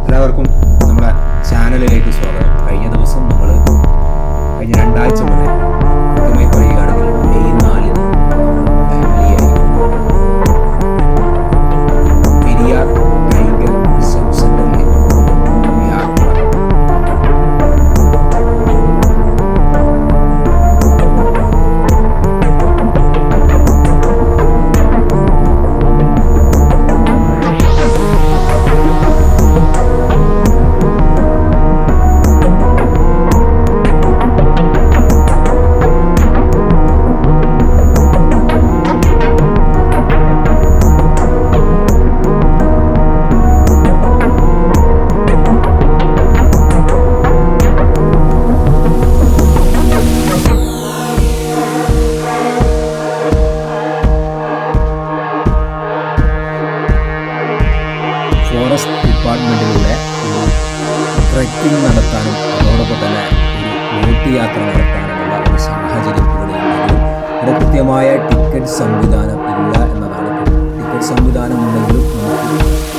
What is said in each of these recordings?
എല്ലാവർക്കും നമ്മുടെ ചാനലിലേക്ക് സ്വാഗതം. കഴിഞ്ഞ ദിവസം നമ്മൾ കഴിഞ്ഞ രണ്ടാഴ്ച മുന്നേ കൃത്യമായ ടിക്കറ്റ് സംവിധാനം ഇല്ല എന്നതാണ് ടിക്കറ്റ് സംവിധാനം ഉണ്ടെങ്കിലും നമുക്ക്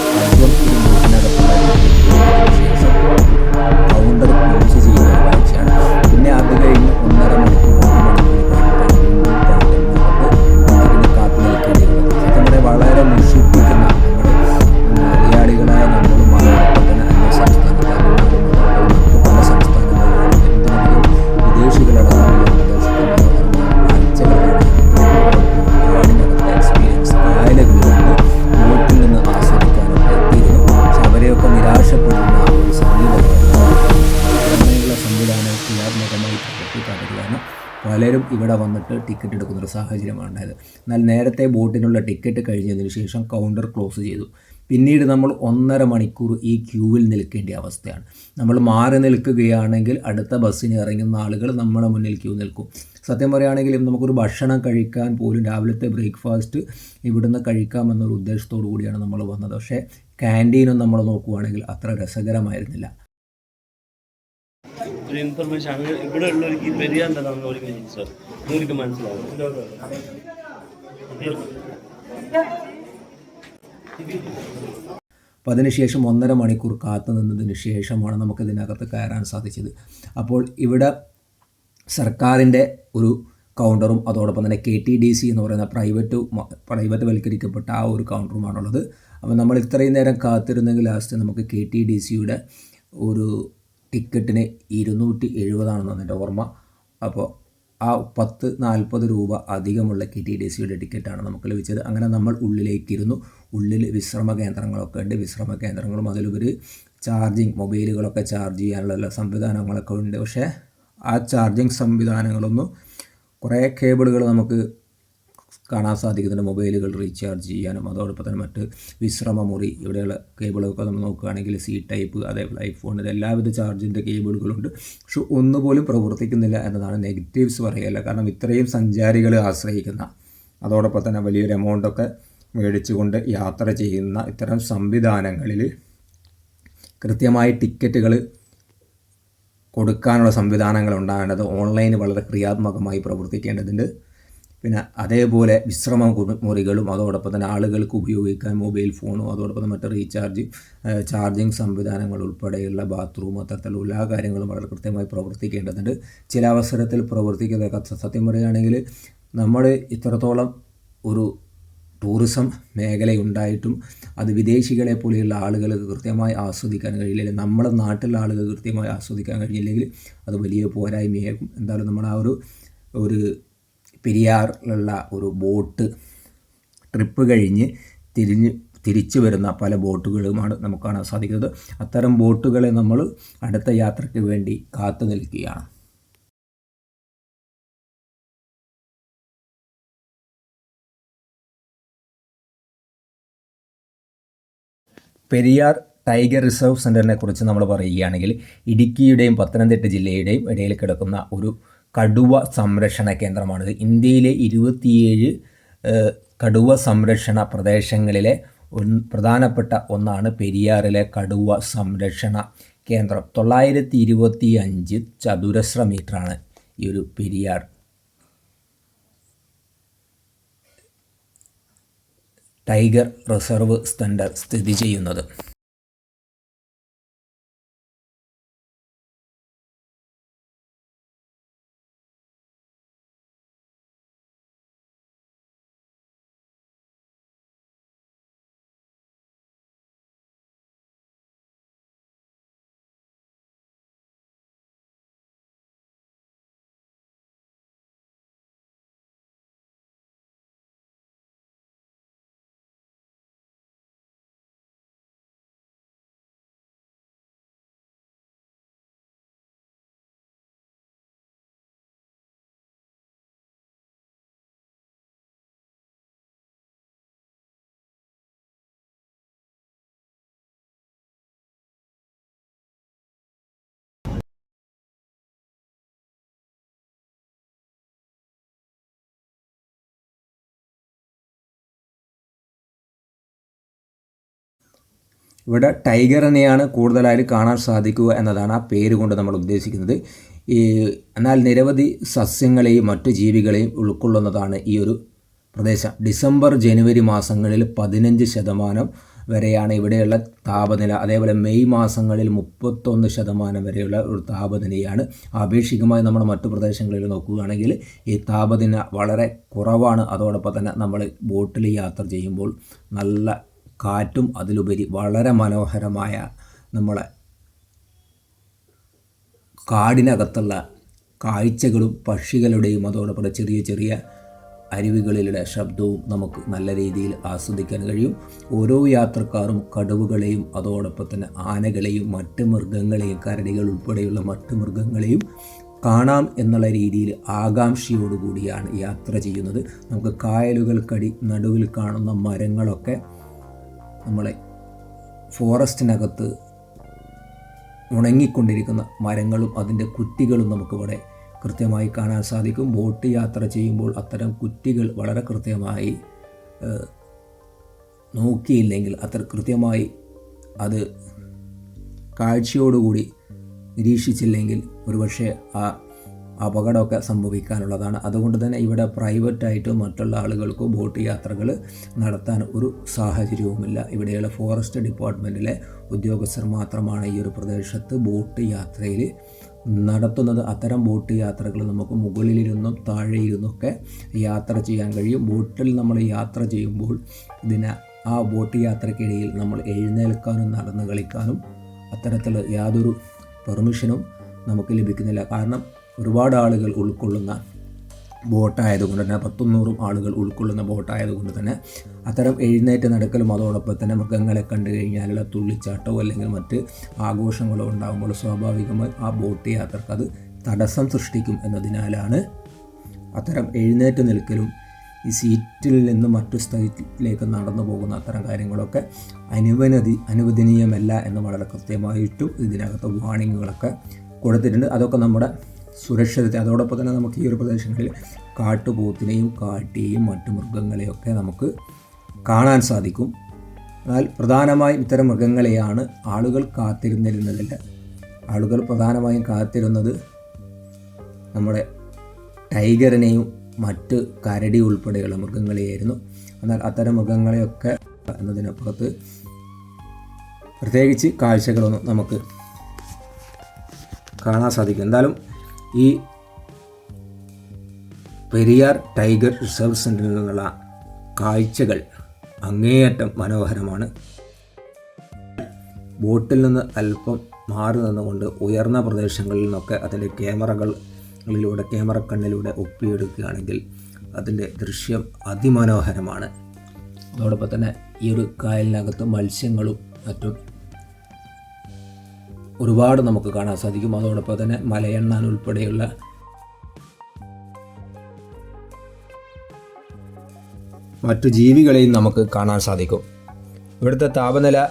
ഇവിടെ വന്നിട്ട് ടിക്കറ്റ് എടുക്കുന്ന ഒരു സാഹചര്യമാണ് ഉണ്ടായത് എന്നാൽ നേരത്തെ ബോട്ടിനുള്ള ടിക്കറ്റ് കഴിഞ്ഞതിന് ശേഷം കൗണ്ടർ ക്ലോസ് ചെയ്തു. പിന്നീട് നമ്മൾ ഒന്നര മണിക്കൂർ ഈ ക്യൂവിൽ നിൽക്കേണ്ട അവസ്ഥയാണ്. നമ്മൾ മാറി നിൽക്കുകയാണെങ്കിൽ അടുത്ത ബസ്സിന് ഇറങ്ങുന്ന ആളുകൾ നമ്മുടെ മുന്നിൽ ക്യൂ നിൽക്കും. സത്യം പറയുകയാണെങ്കിൽ നമുക്കൊരു ഭക്ഷണം കഴിക്കാൻ പോലും രാവിലത്തെ ബ്രേക്ക്ഫാസ്റ്റ് ഇവിടുന്ന് കഴിക്കാമെന്നൊരു ഉദ്ദേശത്തോടു കൂടിയാണ് നമ്മൾ വന്നത്. പക്ഷേ ക്യാന്റീനും നമ്മൾ നോക്കുകയാണെങ്കിൽ അത്ര രസകരമായിരുന്നില്ല. ഒരു ഇൻഫർമേഷൻ അങ്ങനെ ഇവിടെ ഉള്ളവർക്ക് ഈ നമ്മൾ മീനിങ് സർ നിങ്ങൾക്ക് മനസ്സിലാവും അപ്പോൾ അതിനുശേഷം ഒന്നര മണിക്കൂർ കാത്തു നിന്നതിന് ശേഷമാണ് നമുക്കിതിനകത്ത് കയറാൻ സാധിച്ചത്. അപ്പോൾ ഇവിടെ സർക്കാരിന്റെ ഒരു കൗണ്ടറും അതോടൊപ്പം തന്നെ കെ ടി ഡി സി എന്ന് പറയുന്ന പ്രൈവറ്റ് പ്രൈവറ്റ് വൽക്കരിക്കപ്പെട്ട ആ ഒരു കൗണ്ടറുമാണുള്ളത് അപ്പോൾ നമ്മൾ ഇത്രയും നേരം കാത്തിരുന്നെങ്കിൽ ലാസ്റ്റ് നമുക്ക് കെ ടി ഡി സിയുടെ ഒരു ടിക്കറ്റിന് ഇരുന്നൂറ്റി എഴുപതാണെന്ന് എന്റെ ഓർമ്മ. അപ്പോൾ ആ പത്ത് നാൽപ്പത് രൂപ അധികമുള്ള കെ ടി ഡി സിയുടെ ടിക്കറ്റാണ് നമുക്ക് ലഭിച്ചത്. അങ്ങനെ നമ്മൾ ഉള്ളിലേക്കിരുന്നു. ഉള്ളിൽ വിശ്രമ കേന്ദ്രങ്ങളൊക്കെ ഉണ്ട്. വിശ്രമ കേന്ദ്രങ്ങളും അതിലുപരി ചാർജിങ് മൊബൈലുകളൊക്കെ ചാർജ് ചെയ്യാനുള്ള സംവിധാനങ്ങളൊക്കെ ഉണ്ട്. പക്ഷേ ആ ചാർജിങ് സംവിധാനങ്ങളൊന്നും കുറേ കേബിളുകൾ നമുക്ക് കാണാൻ സാധിക്കുന്നുണ്ട്. മൊബൈലുകൾ റീചാർജ് ചെയ്യാനും അതോടൊപ്പം തന്നെ മറ്റ് വിശ്രമ മുറി ഇവിടെയുള്ള കേബിളൊക്കെ നമ്മൾ നോക്കുകയാണെങ്കിൽ സി ടൈപ്പ് അതേപോലെ ഐഫോണിൽ എല്ലാവിധ ചാർജിന്റെ കേബിളുകളുണ്ട്. പക്ഷെ ഒന്നുപോലും പ്രവർത്തിക്കുന്നില്ല എന്നതാണ് നെഗറ്റീവ്സ് പറയല്ല കാരണം ഇത്രയും സഞ്ചാരികളെ ആശ്രയിക്കുന്ന അതോടൊപ്പം തന്നെ വലിയൊരു എമൗണ്ടൊക്കെ മേടിച്ചുകൊണ്ട് യാത്ര ചെയ്യുന്ന ഇത്തരം സംവിധാനങ്ങളിൽ കൃത്യമായി ടിക്കറ്റുകൾ കൊടുക്കാനുള്ള സംവിധാനങ്ങൾ ഉണ്ടാകേണ്ടത് ഓൺലൈൻ വളരെ ക്രിയാത്മകമായി പ്രവർത്തിക്കേണ്ടതുണ്ട്. പിന്നെ അതേപോലെ വിശ്രമ മുറികളും അതോടൊപ്പം തന്നെ ആളുകൾക്ക് ഉപയോഗിക്കാൻ മൊബൈൽ ഫോണും അതോടൊപ്പം മറ്റ് റീചാർജ് ചാർജിങ് സംവിധാനങ്ങൾ ഉൾപ്പെടെയുള്ള ബാത്റൂം അത്തരത്തിലുള്ള എല്ലാ കാര്യങ്ങളും വളരെ കൃത്യമായി പ്രവർത്തിക്കേണ്ടതുണ്ട്. ചില അവസരത്തിൽ പ്രവർത്തിക്കുന്ന സത്യം പറയുകയാണെങ്കിൽ നമ്മൾ ഇത്രത്തോളം ഒരു ടൂറിസം മേഖലയുണ്ടായിട്ടും അത് വിദേശികളെ പോലെയുള്ള ആളുകൾക്ക് കൃത്യമായി ആസ്വദിക്കാൻ കഴിയില്ലെങ്കിൽ നമ്മുടെ നാട്ടിലുള്ള ആളുകൾ കൃത്യമായി ആസ്വദിക്കാൻ കഴിയില്ലെങ്കിൽ അത് വലിയ പോരായ്മയാകും. എന്തായാലും നമ്മൾ ആ ഒരു ഒരു പെരിയാറിലുള്ള ഒരു ബോട്ട് ട്രിപ്പ് കഴിഞ്ഞ് തിരിഞ്ഞ് തിരിച്ചു വരുന്ന പല ബോട്ടുകളുമാണ് നമുക്ക് കാണാൻ സാധിക്കുന്നത്. അത്തരം ബോട്ടുകളെ നമ്മൾ അടുത്ത യാത്രയ്ക്ക് വേണ്ടി കാത്തു നിൽക്കുകയാണ്. പെരിയാർ ടൈഗർ റിസർവ് സെന്ററിനെ കുറിച്ച് നമ്മൾ പറയുകയാണെങ്കിൽ ഇടുക്കിയുടെയും പത്തനംതിട്ട ജില്ലയുടെയും ഇടയിൽ കിടക്കുന്ന ഒരു കടുവ സംരക്ഷണ കേന്ദ്രമാണിത് ഇന്ത്യയിലെ ഇരുപത്തിയേഴ് കടുവ സംരക്ഷണ പ്രദേശങ്ങളിലെ പ്രധാനപ്പെട്ട ഒന്നാണ് പെരിയാറിലെ കടുവ സംരക്ഷണ കേന്ദ്രം. തൊള്ളായിരത്തി ഇരുപത്തി അഞ്ച് ചതുരശ്ര മീറ്ററാണ് ഈ ഒരു പെരിയാർ. ടൈഗർ റിസർവ് സെന്റർ സ്ഥിതി ചെയ്യുന്നത്. ഇവിടെ ടൈഗറിനെയാണ് കൂടുതലായിട്ട് കാണാൻ സാധിക്കുക എന്നതാണ് ആ പേര് കൊണ്ട് നമ്മൾ ഉദ്ദേശിക്കുന്നത്. ഈ എന്നാൽ നിരവധി സസ്യങ്ങളെയും മറ്റു ജീവികളെയും ഉൾക്കൊള്ളുന്നതാണ് ഈ ഒരു പ്രദേശം. ഡിസംബർ ജനുവരി മാസങ്ങളിൽ പതിനഞ്ച് ശതമാനം വരെയാണ് ഇവിടെയുള്ള താപനില. അതേപോലെ മെയ് മാസങ്ങളിൽ മുപ്പത്തൊന്ന് ശതമാനം വരെയുള്ള ഒരു താപനിലയാണ്. ആപേക്ഷികമായി നമ്മൾ മറ്റു പ്രദേശങ്ങളിൽ നോക്കുകയാണെങ്കിൽ ഈ താപനില വളരെ കുറവാണ്. അതോടൊപ്പം തന്നെ നമ്മൾ ബോട്ടിൽ യാത്ര ചെയ്യുമ്പോൾ നല്ല കാറ്റും അതിലുപരി വളരെ മനോഹരമായ നമ്മളെ കാടിനകത്തുള്ള കാഴ്ചകളും പക്ഷികളുടെയും അതോടൊപ്പം ചെറിയ ചെറിയ അരുവികളിലെ ശബ്ദവും നമുക്ക് നല്ല രീതിയിൽ ആസ്വദിക്കാൻ കഴിയും. ഓരോ യാത്രക്കാരും കടുവകളെയും അതോടൊപ്പം തന്നെ ആനകളെയും മറ്റ് മൃഗങ്ങളെയും കരടികൾ ഉൾപ്പെടെയുള്ള മറ്റ് മൃഗങ്ങളെയും കാണാം എന്നുള്ള രീതിയിൽ ആകാംക്ഷയോടുകൂടിയാണ് യാത്ര ചെയ്യുന്നത്. നമുക്ക് കായലുകൾക്കടി നടുവിൽ കാണുന്ന മരങ്ങളൊക്കെ നമ്മളെ ഫോറസ്റ്റിനകത്ത് ഉണങ്ങിക്കൊണ്ടിരിക്കുന്ന മരങ്ങളും അതിന്റെ കുറ്റികളും നമുക്കിവിടെ കൃത്യമായി കാണാൻ സാധിക്കും. ബോട്ട് യാത്ര ചെയ്യുമ്പോൾ അത്തരം കുറ്റികൾ വളരെ കൃത്യമായി നോക്കിയില്ലെങ്കിൽ അത്ര കൃത്യമായി അത് കാഴ്ചയോടുകൂടി നിരീക്ഷിച്ചില്ലെങ്കിൽ ഒരുപക്ഷെ ആ അപകടമൊക്കെ സംഭവിക്കാനുള്ളതാണ്. അതുകൊണ്ട് തന്നെ ഇവിടെ പ്രൈവറ്റായിട്ട് മറ്റുള്ള ആളുകൾക്ക് ബോട്ട് യാത്രകൾ നടത്താൻ ഒരു സാഹചര്യവുമില്ല. ഇവിടെയുള്ള ഫോറസ്റ്റ് ഡിപ്പാർട്ട്മെന്റിലെ ഉദ്യോഗസ്ഥർ മാത്രമാണ് ഈ ഒരു പ്രദേശത്ത് ബോട്ട് യാത്രയിൽ നടത്തുന്നത്. അത്തരം ബോട്ട് യാത്രകൾ നമുക്ക് മുകളിലിരുന്നും താഴെയിരുന്നൊക്കെ യാത്ര ചെയ്യാൻ കഴിയും. ബോട്ടിൽ നമ്മൾ യാത്ര ചെയ്യുമ്പോൾ ഇതിന് ആ ബോട്ട് യാത്രക്കിടയിൽ നമ്മൾ എഴുന്നേൽക്കാനും നടന്ന് കളിക്കാനും അത്തരത്തിൽ യാതൊരു പെർമിഷനും നമുക്ക് ലഭിക്കുന്നില്ല. കാരണം ഒരുപാട് ആളുകൾ ഉൾക്കൊള്ളുന്ന ബോട്ടായതുകൊണ്ട് തന്നെ പത്തൊന്നൂറും ആളുകൾ ഉൾക്കൊള്ളുന്ന ബോട്ടായതുകൊണ്ട് തന്നെ അത്തരം എഴുന്നേറ്റ് നടക്കലും അതോടൊപ്പം തന്നെ മൃഗങ്ങളെ കണ്ടു കഴിഞ്ഞാലുള്ള തുള്ളിച്ചാട്ടവും അല്ലെങ്കിൽ മറ്റ് ആഘോഷങ്ങളോ ഉണ്ടാകുമ്പോൾ സ്വാഭാവികമായി ആ ബോട്ട് യാത്രയ്ക്ക് അത് തടസ്സം സൃഷ്ടിക്കും എന്നതിനാലാണ് അത്തരം എഴുന്നേറ്റ് നിൽക്കലും ഈ സീറ്റിൽ നിന്ന് മറ്റു സ്ഥലത്തിലേക്ക് നടന്നു പോകുന്ന അത്തരം കാര്യങ്ങളൊക്കെ അനുവനതി അനുവദനീയമല്ല എന്ന് വളരെ കൃത്യമായിട്ടും ഇതിനകത്ത് വാണിങ്ങുകളൊക്കെ കൊടുത്തിട്ടുണ്ട്. അതൊക്കെ നമ്മുടെ സുരക്ഷിതത്തെ അതോടൊപ്പം തന്നെ നമുക്ക് ഈ ഒരു പ്രദേശങ്ങളിൽ കാട്ടുപോത്തിനെയും കാട്ടിയെയും മറ്റു മൃഗങ്ങളെയൊക്കെ നമുക്ക് കാണാൻ സാധിക്കും. എന്നാൽ പ്രധാനമായും ഇത്തരം മൃഗങ്ങളെയാണ് ആളുകൾ കാത്തിരുന്നിരുന്നതല്ല ആളുകൾ പ്രധാനമായും കാത്തിരുന്നത് നമ്മുടെ ടൈഗറിനെയും മറ്റ് കരടി ഉൾപ്പെടെയുള്ള മൃഗങ്ങളെയായിരുന്നു. എന്നാൽ അത്തരം മൃഗങ്ങളെയൊക്കെ എന്നതിനപ്പുറത്ത് പ്രത്യേകിച്ച് കാഴ്ചകളൊന്നും നമുക്ക് കാണാൻ സാധിക്കും എന്തായാലും ഈ പെരിയാർ ടൈഗർ റിസർവ് സെന്ററിൽ നിന്നുള്ള കാഴ്ചകൾ അങ്ങേയറ്റം മനോഹരമാണ്. ബോട്ടിൽ നിന്ന് അല്പം മാറി നിന്നുകൊണ്ട് ഉയർന്ന പ്രദേശങ്ങളിൽ നിന്നൊക്കെ അതിന്റെ ക്യാമറകളിലൂടെ ക്യാമറ കണ്ണിലൂടെ ഒപ്പിയെടുക്കുകയാണെങ്കിൽ അതിന്റെ ദൃശ്യം അതിമനോഹരമാണ്. അതോടൊപ്പം തന്നെ ഈ ഒരു കായലിനകത്ത് മത്സ്യങ്ങളും മറ്റും ഒരുപാട് നമുക്ക് കാണാൻ സാധിക്കും. അതോടൊപ്പം തന്നെ മലയെണ്ണാൻ ഉൾപ്പെടെയുള്ള മറ്റു ജീവികളെയും നമുക്ക് കാണാൻ സാധിക്കും. ഇവിടുത്തെ താപനില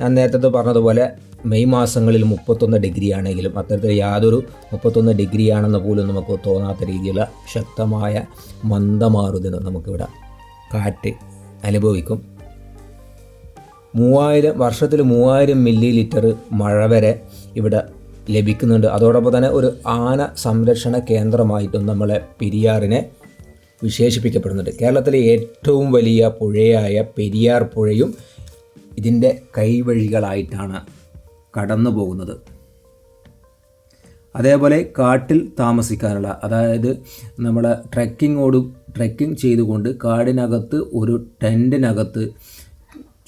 ഞാൻ നേരത്തെ പറഞ്ഞതുപോലെ മെയ് മാസങ്ങളിൽ മുപ്പത്തൊന്ന് ഡിഗ്രി ആണെങ്കിലും അത്തരത്തിൽ യാതൊരു മുപ്പത്തൊന്ന് ഡിഗ്രി ആണെന്ന് പോലും നമുക്ക് തോന്നാത്ത രീതിയിലുള്ള ശക്തമായ മന്ദമാറുതിന് നമുക്കിവിടെ കാറ്റ് അനുഭവിക്കും. മൂവായിരം വർഷത്തിൽ മൂവായിരം മില്ലി ലിറ്റർ മഴ വരെ ഇവിടെ ലഭിക്കുന്നുണ്ട്. അതോടൊപ്പം തന്നെ ഒരു ആന സംരക്ഷണ കേന്ദ്രമായിട്ടും നമ്മളെ പെരിയാറിനെ വിശേഷിപ്പിക്കപ്പെടുന്നുണ്ട്. കേരളത്തിലെ ഏറ്റവും വലിയ പുഴയായ പെരിയാർ പുഴയും ഇതിന്റെ കൈവഴികളായിട്ടാണ് കടന്നു പോകുന്നത്. അതേപോലെ കാട്ടിൽ താമസിക്കാനുള്ള അതായത് നമ്മൾ ട്രക്കിങ്ങോട് ട്രക്കിംഗ് ചെയ്തുകൊണ്ട് കാടിനകത്ത് ഒരു ടെന്റിനകത്ത്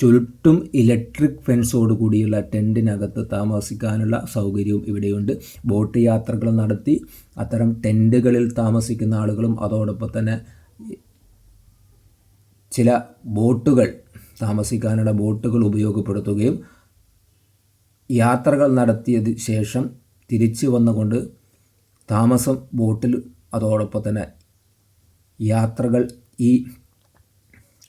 ചുരുട്ടും ഇലക്ട്രിക് ഫെൻസോട് കൂടിയുള്ള ടെന്റിനകത്ത് താമസിക്കാനുള്ള സൗകര്യവും ഇവിടെയുണ്ട്. ബോട്ട് യാത്രകൾ നടത്തി അത്തരം ടെന്റുകളിൽ താമസിക്കുന്ന ആളുകളും അതോടൊപ്പം തന്നെ ചില ബോട്ടുകൾ താമസിക്കാനുള്ള ബോട്ടുകൾ ഉപയോഗപ്പെടുത്തുകയും യാത്രകൾ നടത്തിയത് ശേഷം തിരിച്ചു വന്നുകൊണ്ട് താമസം ബോട്ടിൽ അതോടൊപ്പം തന്നെ യാത്രകൾ ഈ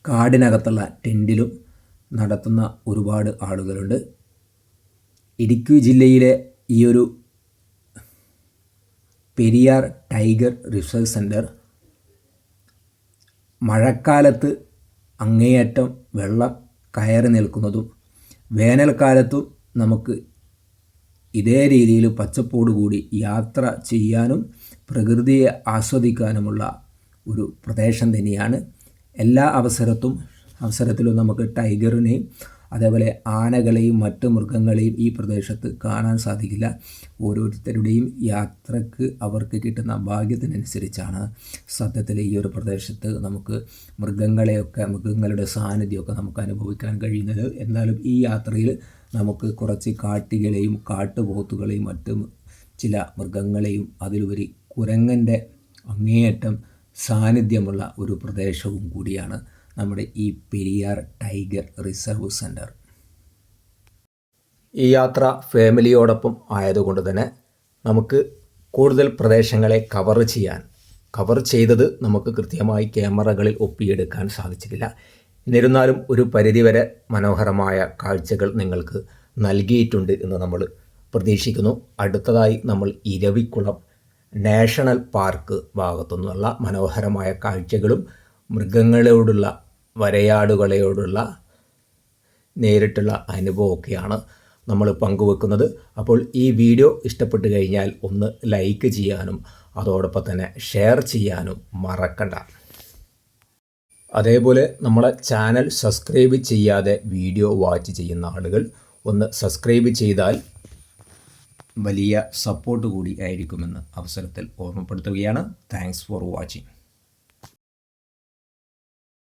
കാടിനകത്തുള്ള ടെന്റിലും നടത്തുന്ന ഒരുപാട് ആളുകളുണ്ട്. ഇടുക്കി ജില്ലയിലെ ഈ ഒരു പെരിയാർ ടൈഗർ റിസർച്ച് സെന്റർ മഴക്കാലത്ത് അങ്ങേയറ്റം വെള്ളം കയറി നിൽക്കുന്നതും വേനൽക്കാലത്തും നമുക്ക് ഇതേ രീതിയിൽ പച്ചപ്പോടുകൂടി യാത്ര ചെയ്യാനും പ്രകൃതിയെ ആസ്വദിക്കാനുമുള്ള ഒരു പ്രദേശം തന്നെയാണ്. എല്ലാ അവസരത്തും അവസരത്തിലും നമുക്ക് ടൈഗറിനെയും അതേപോലെ ആനകളെയും മറ്റ് മൃഗങ്ങളെയും ഈ പ്രദേശത്ത് കാണാൻ സാധിക്കില്ല. ഓരോരുത്തരുടെയും യാത്രയ്ക്ക് അവർക്ക് കിട്ടുന്ന ഭാഗ്യത്തിനനുസരിച്ചാണ് സത്യത്തിൽ ഈ ഒരു പ്രദേശത്ത് നമുക്ക് മൃഗങ്ങളെയൊക്കെ മൃഗങ്ങളുടെ സാന്നിധ്യമൊക്കെ നമുക്ക് അനുഭവിക്കാൻ കഴിയുന്നത്. എന്നാലും ഈ യാത്രയിൽ നമുക്ക് കുറച്ച് കാട്ടികളെയും കാട്ടുപോത്തുകളെയും മറ്റും ചില മൃഗങ്ങളെയും അതിലുപരി കുരങ്ങന്റെ അങ്ങേയറ്റം സാന്നിധ്യമുള്ള ഒരു പ്രദേശവും കൂടിയാണ് നമ്മുടെ ഈ പെരിയാർ ടൈഗർ റിസർവ് സെന്റർ ഈ യാത്ര ഫാമിലിയോടൊപ്പം ആയതുകൊണ്ട് തന്നെ നമുക്ക് കൂടുതൽ പ്രദേശങ്ങളെ കവർ ചെയ്യാൻ കവർ ചെയ്തത് നമുക്ക് കൃത്യമായി ക്യാമറകളിൽ ഒപ്പിയെടുക്കാൻ സാധിച്ചിട്ടില്ല. എന്നിരുന്നാലും ഒരു പരിധിവരെ മനോഹരമായ കാഴ്ചകൾ നിങ്ങൾക്ക് നൽകിയിട്ടുണ്ട് എന്ന് നമ്മൾ പ്രതീക്ഷിക്കുന്നു. അടുത്തതായി നമ്മൾ ഇരവിക്കുളം നാഷണൽ പാർക്ക് ഭാഗത്തു നിന്നുള്ള മനോഹരമായ കാഴ്ചകളും മൃഗങ്ങളോടുള്ള വരയാടുകളോടുള്ള നേരിട്ടുള്ള അനുഭവമൊക്കെയാണ് നമ്മൾ പങ്കുവെക്കുന്നത്. അപ്പോൾ ഈ വീഡിയോ ഇഷ്ടപ്പെട്ടു കഴിഞ്ഞാൽ ഒന്ന് ലൈക്ക് ചെയ്യാനും അതോടൊപ്പം തന്നെ ഷെയർ ചെയ്യാനും മറക്കണ്ട. അതേപോലെ നമ്മളെ ചാനൽ സബ്സ്ക്രൈബ് ചെയ്യാതെ വീഡിയോ വാച്ച് ചെയ്യുന്ന ആളുകൾ ഒന്ന് സബ്സ്ക്രൈബ് ചെയ്താൽ വലിയ സപ്പോർട്ട് കൂടി ആയിരിക്കുമെന്ന് അവസരത്തിൽ ഓർമ്മപ്പെടുത്തുകയാണ്. Thanks for watching